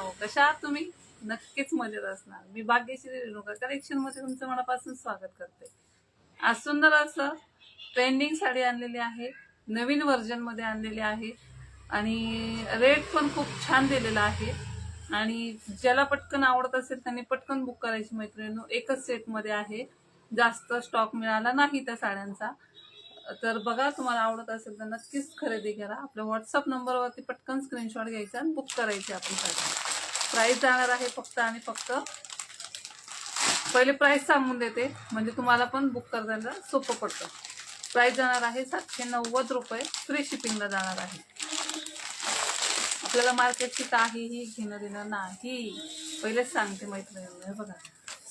Hello कशा आहात तुम्ही नक्कीच मजेत असणार. मी भाग्यश्री रेणुका कलेक्शनमध्ये तुमचं मनापासून स्वागत करते. आज सुंदर असं ट्रेंडिंग साडी आणलेली आहे नवीन व्हर्जनमध्ये आणलेली आहे आणि रेट पण खूप छान दिलेला आहे. आणि ज्याला पटकन आवडत असेल त्यांनी पटकन बुक करायची मैत्रिणी एकच सेटमध्ये आहे. जास्त स्टॉक मिळाला नाही त्या साड्यांचा. तर बघा तुम्हाला आवडत असेल तर नक्कीच खरेदी करा. आपल्या व्हॉट्सअप नंबरवरती पटकन स्क्रीनशॉट घ्यायचा आणि बुक करायची आपण साडी प्राईस जाणार आहे फक्त आणि फक्त पहिले प्राईस सांगून देते. म्हणजे तुम्हाला पण बुक करायला सोपं पडतं. प्राईस जाणार आहे सातशे नव्वद रुपये. फ्री शिपिंगला जाणार आहे. आपल्याला मार्केटची काहीही घेणं देणं नाही. पहिलेच सांगते मैत्रिणींना हे बघा.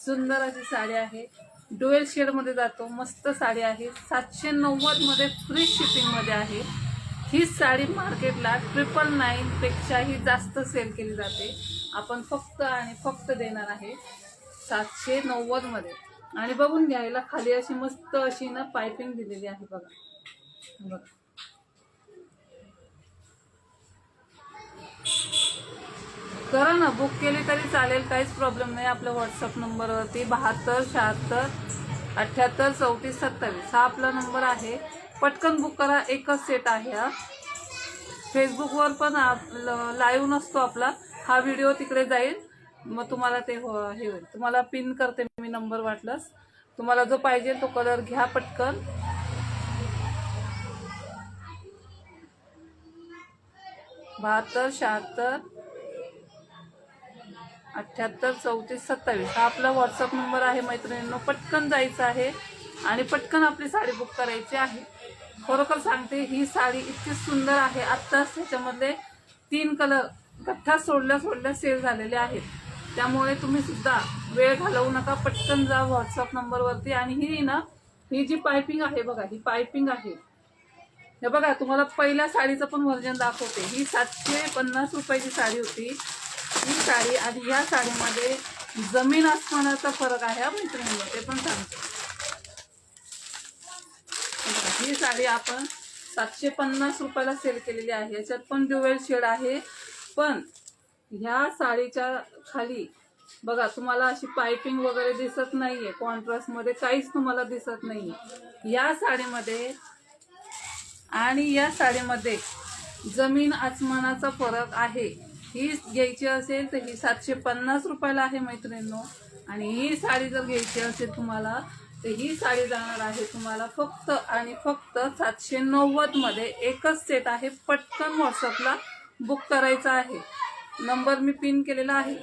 सुंदर अशी साडी आहे. डुएल शेडमध्ये जातो मस्त साडी आहे. सातशे नव्वदमध्ये फ्री शिपिंगमध्ये आहे. ही साडी मार्केटला ट्रिपल नाईनपेक्षाही जास्त सेल केली जाते. आपण फक्त आणि फक्त देणार आहे सातशे नव्वदमध्ये आणि बघून घ्यायला खाली अशी मस्त अशी ना पायपिंग दिलेली आहे बघा. बघा. करा ना बुक केली तरी चालेल काहीच प्रॉब्लेम नाही. आपल्या व्हॉट्सअप नंबरवरती बहात्तर शहात्तर अठ्ठ्याहत्तर चौतीस सत्तावीस. हा आपला नंबर आहे. पटकन बुक करा एकच सेट आहे हा. फेसबुकवर पण लाईव्ह नसतो आपला. हा व्हिडिओ तिकडे जाईल. मग तुम्हाला ते हो- हे होईल. तुम्हाला पिन करते मी नंबर वाटलास तुम्हाला जो पाहिजे तो कलर घ्या पटकन. बहात्तर शहात्तर अठ्ठ्याहत्तर चौतीस सत्तावीस. हा आपला व्हॉट्सअप नंबर आहे मैत्रिणींनो. पटकन जायचं आहे आणि पटकन आपली साडी बुक करायची आहे. खरोखर सांगते ही साडी इतकी सुंदर आहे. आत्ताच त्याच्यामधले तीन कलर गठ्ठा सोडल्या सोडल्या सेल झालेले आहेत. त्यामुळे तुम्ही सुद्धा वेळ घालवू नका. पटकन जा व्हॉट्सअप नंबरवरती आणि ही ना ही जी पायपिंग आहे बघा ही पायपिंग आहे. हे बघा तुम्हाला पहिल्या साडीचं पण व्हर्जन दाखवते. ही सातशे पन्नास रुपयाची साडी होती. ही साडी आणि या साडीमध्ये जमीन आसमानाचा फरक आहे हा मैत्रिणींनो ते पण सांगतो. ही साडी आपण सातशे पन्नास रुपयाला सेल केलेली आहे. याच्यात पण ड्युएल शेड आहे. पण ह्या साडीच्या खाली बघा तुम्हाला अशी पायपिंग वगैरे दिसत नाहीये. कॉन्ट्रास्टमध्ये काहीच तुम्हाला दिसत नाहीये. या साडीमध्ये आणि या साडीमध्ये जमीन आसमानाचा फरक आहे. ही घ्यायची असेल तर ही सातशे पन्नास रुपयाला आहे मैत्रिणींनो. आणि ही साडी जर घ्यायची असेल तुम्हाला तर ही साडी जाणार आहे तुम्हाला फक्त आणि फक्त सातशे नव्वदमध्ये एकच सेट आहे. पटकन व्हॉट्सअपला बुक करायचा आहे. नंबर मी पिन केलेला आहे.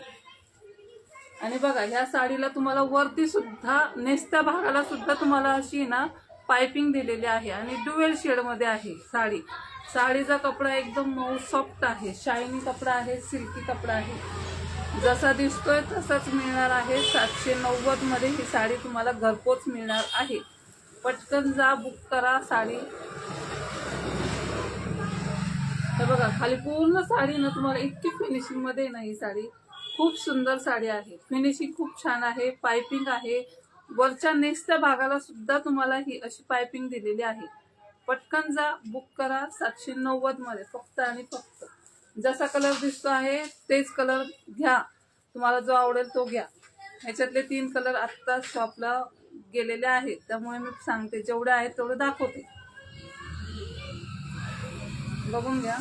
आणि बघा ह्या साडीला तुम्हाला वरती सुद्धा नेसत्या भागाला सुद्धा तुम्हाला अशी ना पायपिंग दिलेली आहे आणि ड्युएल शेडमध्ये आहे साडी. साडीचा कपडा एकदम मऊ सॉफ्ट आहे. शायनी कपडा आहे सिल्की कपडा आहे. जसा दिसतोय तसाच मिळणार आहे. सातशे नव्वदमध्ये ही साडी तुम्हाला घरपोच मिळणार आहे. पटकन जा बुक करा साडी. हे बघा खाली पूर्ण साडी ना तुम्हाला इतकी फिनिशिंगमध्ये ना ही साडी. खूप सुंदर साडी आहे. फिनिशिंग खूप छान आहे. पायपिंग आहे. वरच्या नेक्स्ट भागाला सुद्धा तुम्हाला ही अशी पायपिंग दिलेली आहे. पटकन जा बुक करा सातशे नव्वदमध्ये फक्त आणि फक्त. जसा कलर दिसतो आहे तेच कलर घ्या. तुम्हाला जो आवडेल तो घ्या. ह्याच्यातले तीन कलर आत्ता शॉपला गेलेले आहेत. त्यामुळे मी सांगते जेवढे आहेत तेवढे दाखवते. बघून घ्या.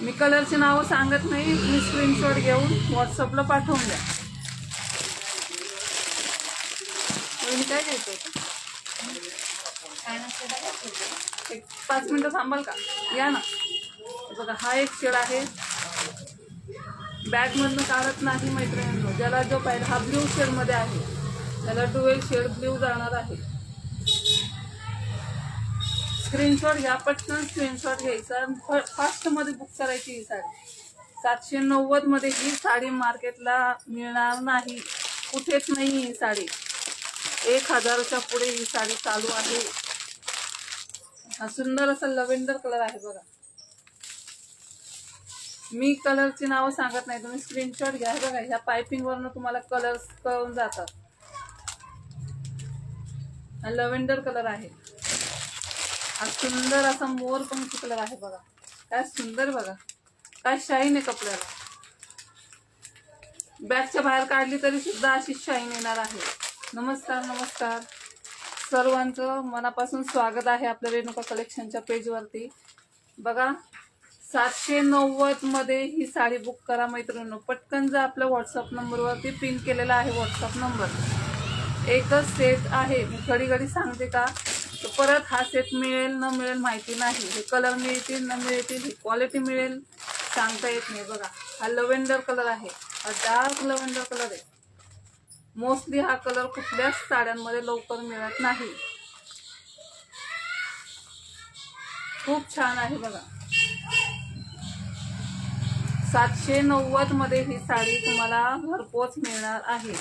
मी कलरची नावं सांगत नाही मी स्क्रीनशॉट घेऊन व्हॉट्सअपला पाठवून द्या. वहिनी काय घ्यायचं होतं? एक पाच मिनिटं थांबाल का? या ना. बघा हा एक शेड आहे. बॅग मधनं काढत नाही मैत्रिणींनो. ज्याला जो पाहिजे हा ब्ल्यू शेडमध्ये आहे. त्याला डुएल शेड ब्ल्यू जाणार आहे. स्क्रीनशॉट घ्या पटकन स्क्रीनशॉट घ्यायचा. आणि फास्टमध्ये बुक करायची ही साडी. सातशे नव्वदमध्ये ही साडी मार्केटला मिळणार नाही. कुठेच नाही ही साडी. एक हजाराच्या पुढे ही साडी चालू आहे. हा सुंदर असा लव्हेंडर कलर आहे बघा. मी कलरची नावं सांगत नाही तुम्ही स्क्रीनशॉट घ्या. हे बघा ह्या पायपिंगवरनं तुम्हाला कलर कळून जातात. हा लव्हेंडर कलर आहे. हा सुंदर असा मोर पण कलर आहे बघा. काय सुंदर बघा. काय शाईन आहे कपड्याला. बॅगच्या बाहेर काढली तरी सुद्धा अशी शाईन येणार आहे. नमस्कार नमस्कार. सर्वांचं मनापासून स्वागत आहे आपल्या रेणुका कलेक्शनच्या पेजवरती. बघा सातशे नव्वदमध्ये ही साडी बुक करा मैत्रिणींनो. पटकन जा आपल्या व्हॉट्सअप नंबरवरती पिन केलेला आहे व्हॉट्सअप नंबर एकच सेट आहे. मी घडी घडी सांगते का? तर परत हा सेट मिळेल न मिळेल माहिती नाही. हे कलर मिळतील न मिळतील ही क्वालिटी मिळेल. सांगता येत नाही. बघा हा लव्हेंडर कलर आहे. हा डार्क लव्हेंडर कलर आहे. मोस्टली हा कलर कुठल्याच साड्यांमध्ये लवकर मिळत नाही. खूप छान आहे बघा. सातशे नव्वदमध्ये ही साडी तुम्हाला घरपोच मिळणार आहे.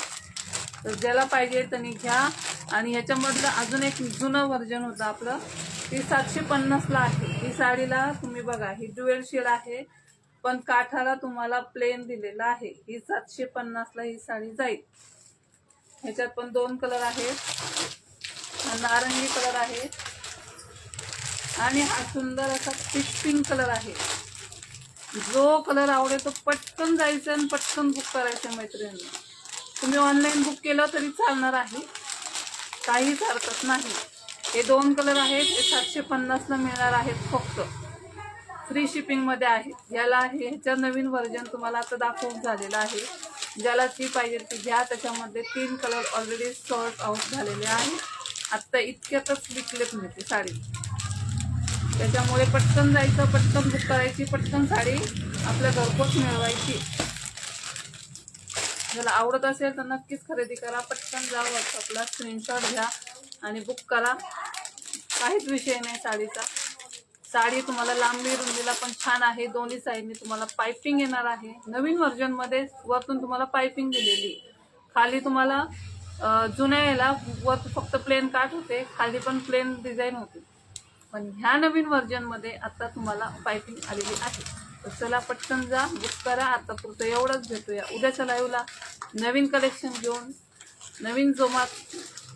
तर ज्याला पाहिजे त्यांनी घ्या. आणि ह्याच्यामधलं अजून एक जुनं व्हर्जन होतं आपलं. ती सातशे पन्नासला आहे. ही साडीला तुम्ही बघा ही ड्युएल शेड आहे. पण काठाला तुम्हाला प्लेन दिलेला आहे. ही सातशे पन्नासला ही साडी जाईल. ह्याच्यात पण दोन कलर आहेत. नारंगी कलर आहे. आणि हा सुंदर असा पिश पिंक कलर आहे. जो कलर आवडेल तो पटकन जायचं आणि पटकन बुक करायचं मैत्रिणी तुम्ही ऑनलाईन बुक केलं तरी चालणार आहे. काहीच हरकत नाही. हे दोन कलर आहेत. हे सातशे पन्नासला मिळणार आहेत फक्त. फ्री शिपिंगमध्ये आहेत. याला हे ह्याचं नवीन व्हर्जन तुम्हाला आता दाखवून झालेलं आहे. ज्याला ती पाहिजे ती घ्या. त्याच्यामध्ये तीन कलर ऑलरेडी सॉर्ट आउट झालेले आहे आत्ता इतक्यातच विकलेत मी ती साडी. त्याच्यामुळे पटकन जायचं पटकन बुक करायची पटकन साडी आपल्या घरपोच मिळवायची. ज्याला आवडत असेल तर नक्कीच खरेदी करा. पटकन जा व्हॉट्सअपला स्क्रीनशॉट घ्या आणि बुक करा. काहीच विषय नाही साडीचा. साडी तुम्हाला लांबी रुंदीला पण छान आहे. दोन्ही साईडने तुम्हाला पायपिंग येणार आहे. नवीन व्हर्जनमध्ये वरतून तुम्हाला पायपिंग दिलेली. खाली तुम्हाला जुन्या याला वर फक्त प्लेन काट होते. खाली पण प्लेन डिझाईन होते. पण ह्या नवीन व्हर्जनमध्ये आता तुम्हाला पायपिंग आलेली आहे. तर चला पटकन जा बुक करा. आता पुरतं एवढंच भेटूया. उद्याच्या लाईव्हला नवीन कलेक्शन घेऊन नवीन जोमात.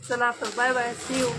चला तर बाय बाय सी यू